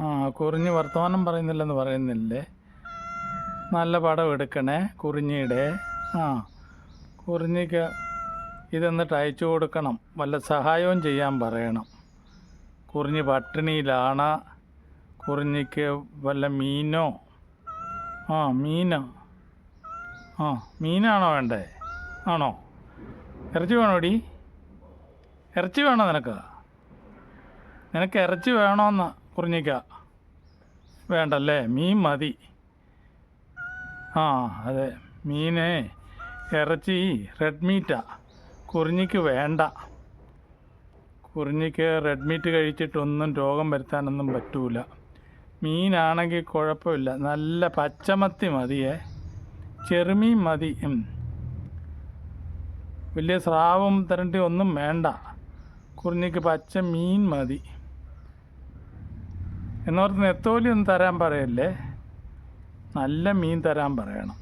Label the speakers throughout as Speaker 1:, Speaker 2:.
Speaker 1: ആ കുറിഞ്ഞ് വർത്തമാനം പറയുന്നില്ലെന്ന് പറയുന്നില്ലേ? നല്ല പടം എടുക്കണേ കുറിഞ്ഞിയുടെ ആ കുറിഞ്ഞിക്ക് ഇതെന്നിട്ട് അയച്ചു കൊടുക്കണം. വല്ല സഹായവും ചെയ്യാൻ പറയണം. കുറിഞ്ഞി പട്ടിണിയിലാണ്. കുറിഞ്ഞിക്ക് വല്ല മീനോ? ആ മീനോ? ആ മീനാണോ വേണ്ടേ? ആണോ? ഇറച്ചി വേണോടി? ഇറച്ചി വേണോ നിനക്ക്? നിനക്ക് ഇറച്ചി വേണമെന്ന് കുറിഞ്ഞിക്ക. വേണ്ടല്ലേ? മീൻ മതി. ആ അതെ. മീനെ ഇറച്ചി റെഡ് മീറ്റാ കുറിഞ്ഞിക്ക് വേണ്ട. കുറിഞ്ഞിക്ക് റെഡ് മീറ്റ് കഴിച്ചിട്ടൊന്നും രോഗം വരുത്താനൊന്നും പറ്റൂല. മീനാണെങ്കിൽ കുഴപ്പമില്ല. നല്ല പച്ചമത്തി മതിയേ. ചെറുമീൻ മതി. വലിയ സ്രാവും തരണ്ടി ഒന്നും വേണ്ട. കുറിഞ്ഞിക്ക് പച്ച മീൻ മതി. എന്നോർത്ത് നെത്തോലി ഒന്നും തരാൻ പറയല്ലേ? നല്ല മീൻ തരാൻ പറയണം.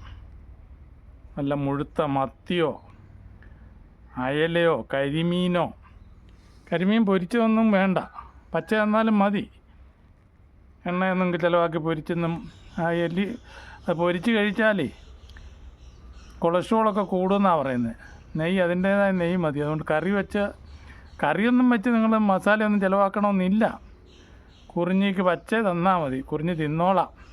Speaker 1: നല്ല മുഴുത്ത മത്തിയോ അയലയോ കരിമീനോ. കരിമീൻ പൊരിച്ചതൊന്നും വേണ്ട. പച്ച തന്നാലും മതി. എണ്ണയൊന്നും ചിലവാക്കി പൊരിച്ചൊന്നും അയലി അത് പൊരിച്ച് കഴിച്ചാലേ കൊളസ്ട്രോളൊക്കെ കൂടുമെന്നാണ് പറയുന്നത് നെയ്യ് അതിന്റേതായ നെയ്യ് മതി. അതുകൊണ്ട് കറി വെച്ച് കറിയൊന്നും വെച്ച് നിങ്ങൾ മസാലയൊന്നും ചിലവാക്കണമെന്നില്ല. കുറിഞ്ഞിക്ക് പച്ച തന്നാൽ മതി. കുറിഞ്ഞ് തിന്നോളാം.